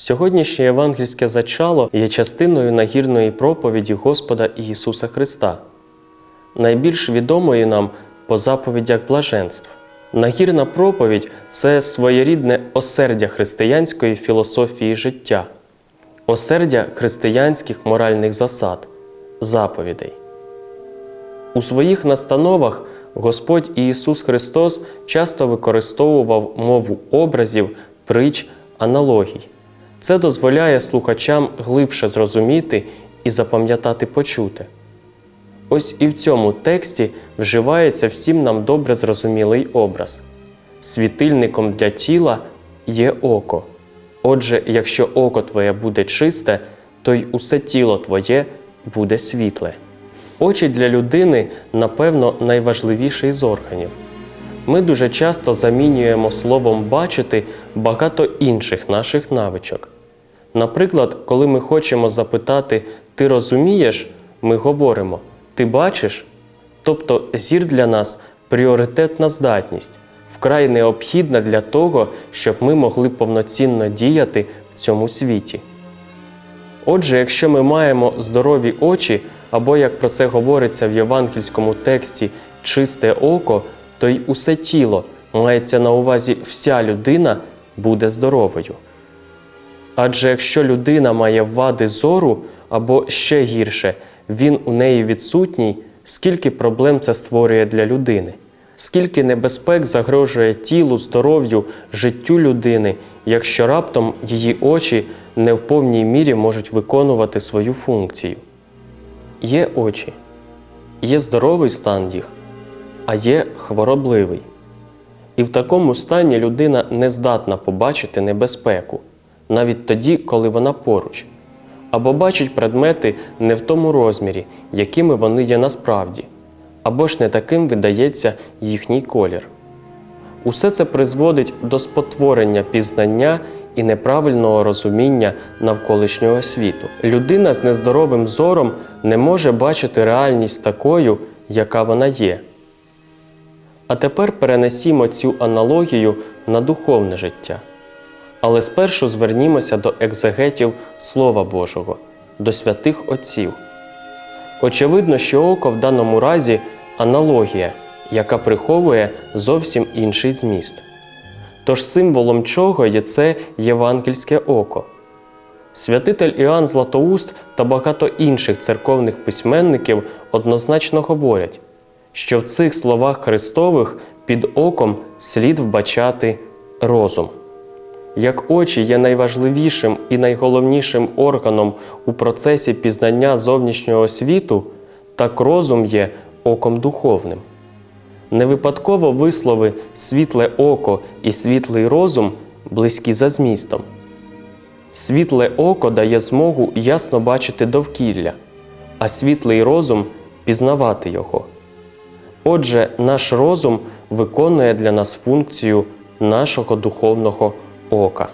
Сьогоднішнє євангельське зачало є частиною нагірної проповіді Господа Ісуса Христа, найбільш відомої нам по заповідях блаженств. Нагірна проповідь це своєрідне осердя християнської філософії життя, осердя християнських моральних засад, заповідей. У своїх настановах Господь Ісус Христос часто використовував мову образів, притч, аналогій. Це дозволяє слухачам глибше зрозуміти і запам'ятати почуте. Ось і в цьому тексті вживається всім нам добре зрозумілий образ. Світильником для тіла є око. Отже, якщо око твоє буде чисте, то й усе тіло твоє буде світле. Очі для людини, напевно, найважливіший з органів. Ми дуже часто замінюємо словом бачити багато інших наших навичок. Наприклад, коли ми хочемо запитати Ти розумієш, ми говоримо Ти бачиш? Тобто зір для нас пріоритетна здатність, вкрай необхідна для того, щоб ми могли повноцінно діяти в цьому світі. Отже, якщо ми маємо здорові очі, або, як про це говориться в євангельському тексті, чисте око, то й усе тіло, мається на увазі вся людина, буде здоровою. Адже якщо людина має вади зору, або ще гірше, він у неї відсутній, скільки проблем це створює для людини, скільки небезпек загрожує тілу, здоров'ю, життю людини, якщо раптом її очі не в повній мірі можуть виконувати свою функцію. Є очі, є здоровий стан їх, а є хворобливий. І в такому стані людина не здатна побачити небезпеку, навіть тоді, коли вона поруч, або бачить предмети не в тому розмірі, якими вони є насправді, або ж не таким видається їхній колір. Усе це призводить до спотворення пізнання і неправильного розуміння навколишнього світу. Людина з нездоровим зором не може бачити реальність такою, яка вона є. А тепер перенесімо цю аналогію на духовне життя. Але спершу звернімося до екзегетів Слова Божого, до святих Отців. Очевидно, що око в даному разі аналогія, яка приховує зовсім інший зміст. Тож символом чого є це євангельське око. Святитель Іоанн Златоуст та багато інших церковних письменників однозначно говорять, що в цих словах Христових під оком слід вбачати розум. Як очі є найважливішим і найголовнішим органом у процесі пізнання зовнішнього світу, так розум є оком духовним. Не випадково вислови світле око і світлий розум близькі за змістом. Світле око дає змогу ясно бачити довкілля, а світлий розум пізнавати його. Отже, наш розум виконує для нас функцію нашого духовного ока.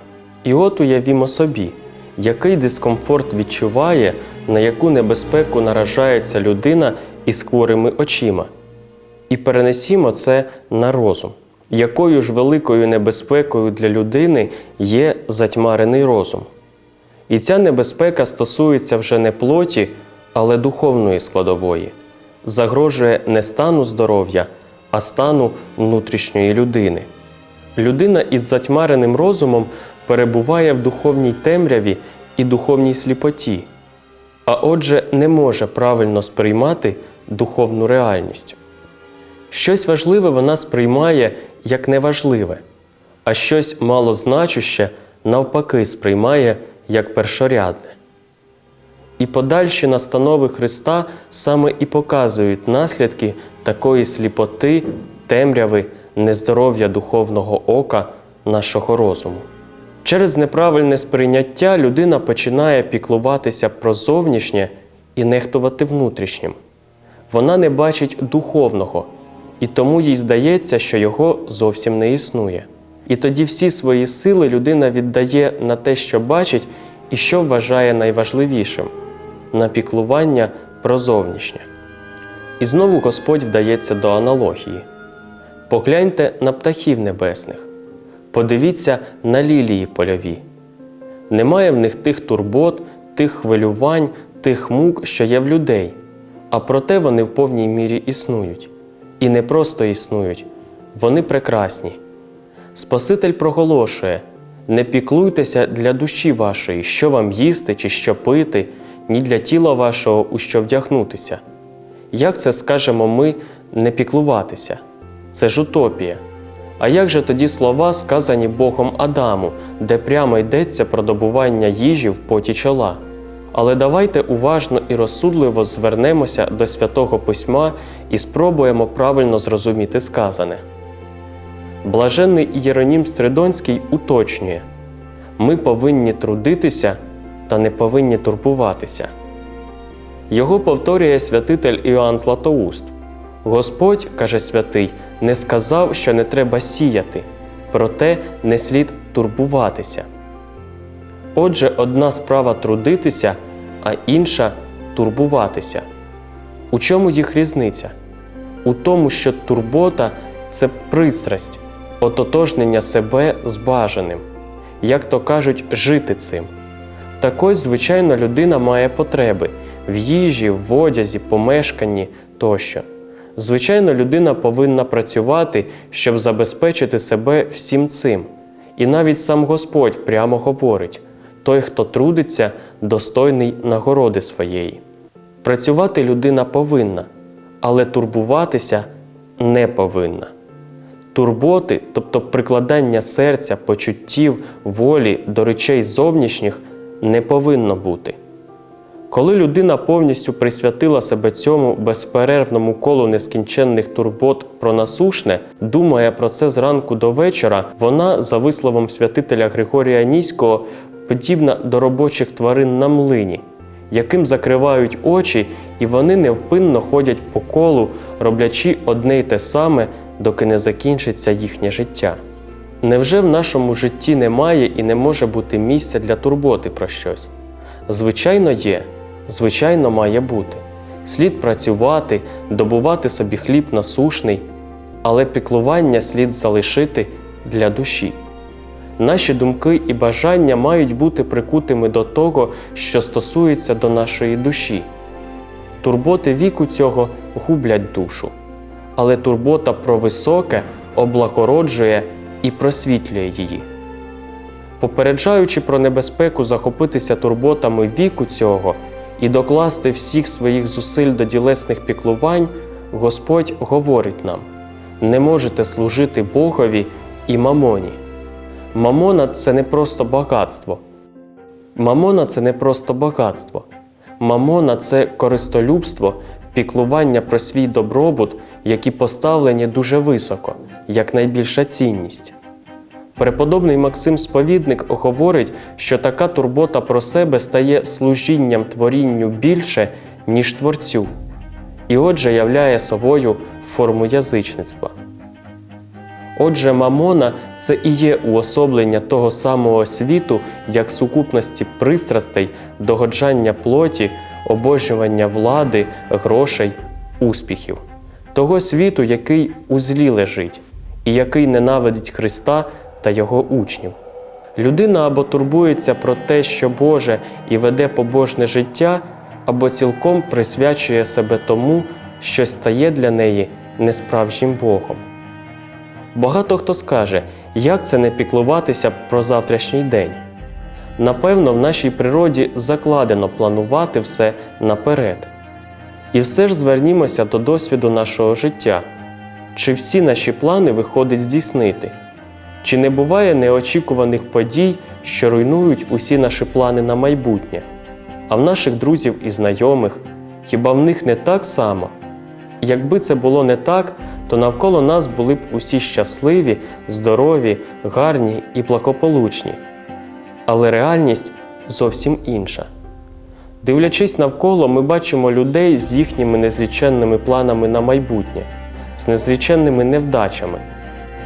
І от уявімо собі, який дискомфорт відчуває, на яку небезпеку наражається людина із хворими очима. І перенесімо це на розум. Якою ж великою небезпекою для людини є затьмарений розум? І ця небезпека стосується вже не плоті, але духовної складової, загрожує не стану здоров'я, а стану внутрішньої людини. Людина із затьмареним розумом перебуває в духовній темряві і духовній сліпоті, а отже, не може правильно сприймати духовну реальність. Щось важливе вона сприймає як неважливе, а щось малозначуще навпаки сприймає як першорядне. І подальші настанови Христа саме і показують наслідки такої сліпоти, темряви, нездоров'я духовного ока нашого розуму. Через неправильне сприйняття людина починає піклуватися про зовнішнє і нехтувати внутрішнім. Вона не бачить духовного, і тому їй здається, що його зовсім не існує. І тоді всі свої сили людина віддає на те, що бачить і що вважає найважливішим на піклування про зовнішнє. І знову Господь вдається до аналогії. Погляньте на птахів небесних, подивіться на лілії польові. Немає в них тих турбот, тих хвилювань, тих мук, що є в людей. А проте вони в повній мірі існують. І не просто існують, вони прекрасні. Спаситель проголошує: не піклуйтеся для душі вашої, що вам їсти чи що пити, ні для тіла вашого, у що вдягнутися. Як це скажемо ми не піклуватися? Це ж утопія. А як же тоді слова, сказані Богом Адаму, де прямо йдеться про добування їжі в поті чола? Але давайте уважно і розсудливо звернемося до святого письма і спробуємо правильно зрозуміти сказане. Блаженний Єронім Стридонський уточнює: ми повинні трудитися та не повинні турбуватися. Його повторює святитель Іоанн Златоуст. Господь, каже святий, не сказав, що не треба сіяти, проте не слід турбуватися. Отже, одна справа трудитися, а інша турбуватися. У чому їх різниця? У тому, що турбота це пристрасть, ототожнення себе з бажаним, як то кажуть, жити цим. Так ось, звичайно, людина має потреби в їжі, в одязі, помешканні тощо. Звичайно, людина повинна працювати, щоб забезпечити себе всім цим. І навіть сам Господь прямо говорить: той, хто трудиться, достойний нагороди своєї. Працювати людина повинна, але турбуватися не повинна. Турботи, тобто прикладання серця, почуттів, волі до речей зовнішніх, не повинно бути. Коли людина повністю присвятила себе цьому безперервному колу нескінченних турбот про насушне, думає про це зранку до вечора, вона, за висловом святителя Григорія Ніського, подібна до робочих тварин на млині, яким закривають очі, і вони невпинно ходять по колу, роблячи одне й те саме, доки не закінчиться їхнє життя. Невже в нашому житті немає і не може бути місця для турботи про щось? Звичайно, є, звичайно, має бути. Слід працювати, добувати собі хліб насушний, але піклування слід залишити для душі. Наші думки і бажання мають бути прикутими до того, що стосується до нашої душі. Турботи віку цього гублять душу, але турбота про високе облагороджує і просвітлює її. Попереджаючи про небезпеку захопитися турботами віку цього і докласти всіх своїх зусиль до ділесних піклувань, Господь говорить нам: не можете служити Богові і мамоні. Мамона це не просто багатство. Мамона це не просто багатство. Мамона це користолюбство, піклування про свій добробут, які поставлені дуже високо, як найбільша цінність. Преподобний Максим Сповідник говорить, що така турбота про себе стає служінням творінню більше, ніж творцю, і отже являє собою форму язичництва. Отже, мамона це і є уособлення того самого світу, як сукупності пристрастей, догоджання плоті, обожнювання влади, грошей, успіхів, того світу, який у злі лежить, і який ненавидить Христа та його учнів. Людина або турбується про те, що Боже, і веде побожне життя, або цілком присвячує себе тому, що стає для неї несправжнім Богом. Багато хто скаже, як це не піклуватися про завтрашній день. Напевно, в нашій природі закладено планувати все наперед. І все ж звернімося до досвіду нашого життя. Чи всі наші плани виходить здійснити? Чи не буває неочікуваних подій, що руйнують усі наші плани на майбутнє? А в наших друзів і знайомих, хіба в них не так само? Якби це було не так, то навколо нас були б усі щасливі, здорові, гарні і благополучні. Але реальність зовсім інша. Дивлячись навколо, ми бачимо людей з їхніми незліченними планами на майбутнє, з незліченними невдачами,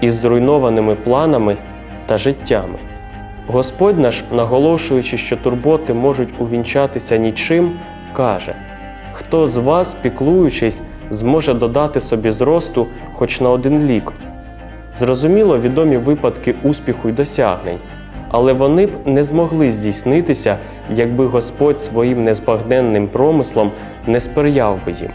із зруйнованими планами та життями. Господь наш, наголошуючи, що турботи можуть увінчатися нічим, каже: хто з вас, піклуючись, зможе додати собі зросту хоч на один лікоть. Зрозуміло, відомі випадки успіху й досягнень, але вони б не змогли здійснитися, якби Господь своїм незбагненним промислом не сприяв би їм.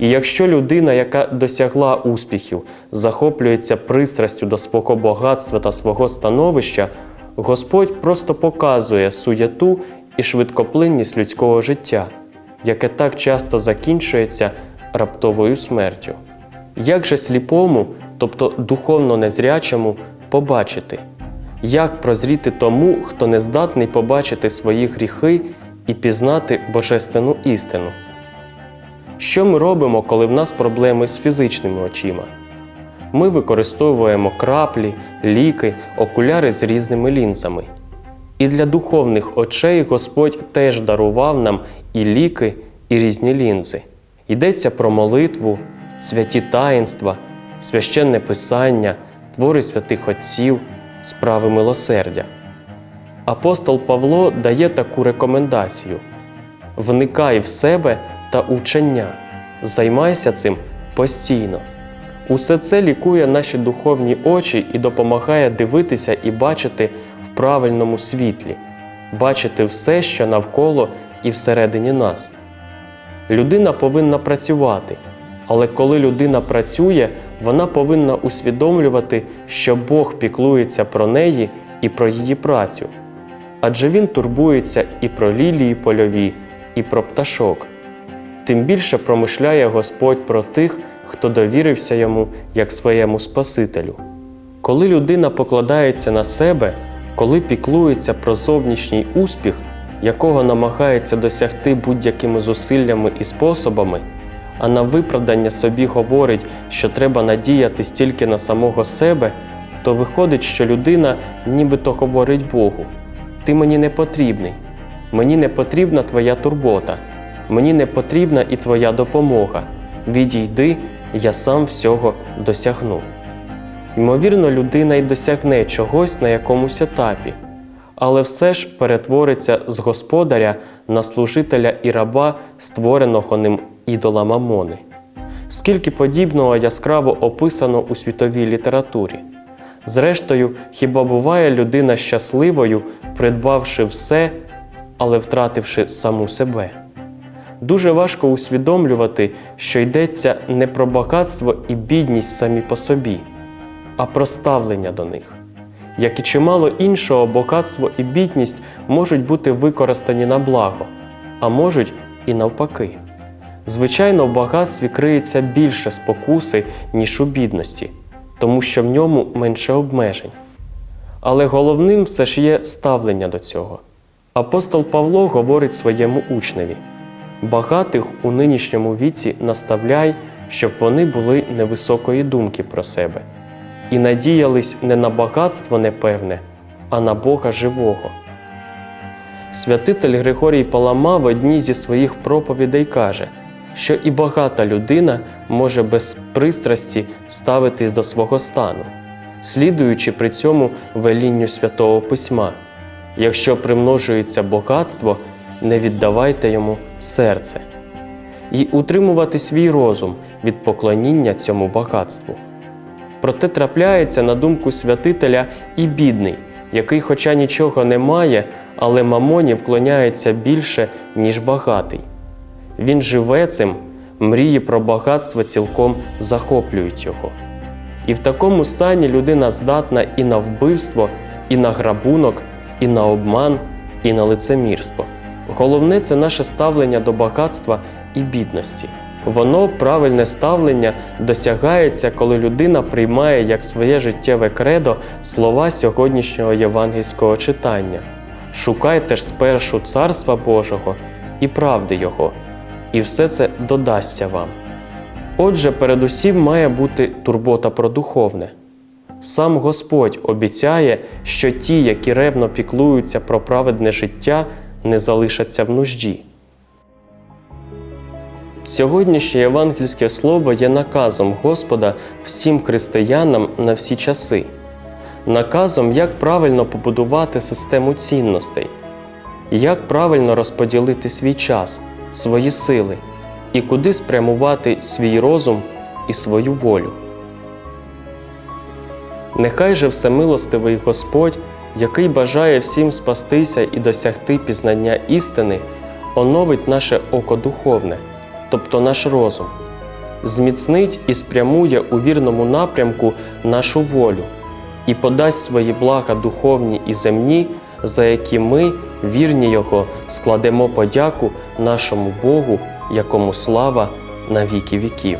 І якщо людина, яка досягла успіхів, захоплюється пристрастю до свого багатства та свого становища, Господь просто показує суєту і швидкоплинність людського життя, яке так часто закінчується раптовою смертю. Як же сліпому, тобто духовно незрячому, побачити? Як прозріти тому, хто не здатний побачити свої гріхи і пізнати божественну істину? Що ми робимо, коли в нас проблеми з фізичними очима? Ми використовуємо краплі, ліки, окуляри з різними лінзами. І для духовних очей Господь теж дарував нам і ліки, і різні лінзи. Йдеться про молитву, святі таїнства, священне писання, твори святих отців, справи милосердя. Апостол Павло дає таку рекомендацію: вникай в себе та учення, займайся цим постійно. Усе це лікує наші духовні очі і допомагає дивитися і бачити в правильному світлі, бачити все, що навколо і всередині нас. Людина повинна працювати, але коли людина працює, вона повинна усвідомлювати, що Бог піклується про неї і про її працю. Адже Він турбується і про лілії польові, і про пташок. Тим більше промишляє Господь про тих, хто довірився йому як своєму Спасителю. Коли людина покладається на себе, коли піклується про зовнішній успіх, якого намагається досягти будь-якими зусиллями і способами, а на виправдання собі говорить, що треба надіятись тільки на самого себе, то виходить, що людина нібито говорить Богу: Ти мені не потрібний, мені не потрібна твоя турбота, мені не потрібна і твоя допомога. Відійди, я сам всього досягну. Ймовірно, людина й досягне чогось на якомусь етапі, але все ж перетвориться з господаря на служителя і раба, створеного ним ідола Мамони. Скільки подібного яскраво описано у світовій літературі. Зрештою, хіба буває людина щасливою, придбавши все, але втративши саму себе? Дуже важко усвідомлювати, що йдеться не про багатство і бідність самі по собі, а про ставлення до них. Як і чимало іншого, багатство і бідність можуть бути використані на благо, а можуть і навпаки. Звичайно, в багатстві криється більше спокуси, ніж у бідності, тому що в ньому менше обмежень. Але головним все ж є ставлення до цього. Апостол Павло говорить своєму учневі: багатих у нинішньому віці наставляй, щоб вони були невисокої думки про себе і надіялись не на багатство непевне, а на Бога живого. Святитель Григорій Палама в одній зі своїх проповідей каже, що і багата людина може без пристрасті ставитись до свого стану, слідуючи при цьому велінню святого письма. Якщо примножується багатство, не віддавайте йому серце, і утримувати свій розум від поклоніння цьому багатству. Проте трапляється на думку святителя і бідний, який, хоча нічого не має, але мамоні вклоняється більше, ніж багатий. Він живе цим, мрії про багатство цілком захоплюють його. І в такому стані людина здатна і на вбивство, і на грабунок, і на обман, і на лицемірство. Головне це наше ставлення до багатства і бідності. Воно, правильне ставлення, досягається, коли людина приймає як своє життєве кредо слова сьогоднішнього євангельського читання. Шукайте ж спершу Царства Божого і правди Його, і все це додасться вам. Отже, передусім має бути турбота про духовне. Сам Господь обіцяє, що ті, які ревно піклуються про праведне життя, не залишаться в нужді. Сьогоднішнє євангельське слово є наказом Господа всім християнам на всі часи, наказом, як правильно побудувати систему цінностей, як правильно розподілити свій час, свої сили і куди спрямувати свій розум і свою волю. Нехай же всемилостивий Господь який бажає всім спастися і досягти пізнання істини, оновить наше око духовне, тобто наш розум, зміцнить і спрямує у вірному напрямку нашу волю і подасть свої блага духовні і земні, за які ми, вірні Його, складемо подяку нашому Богу, якому слава на віки віків.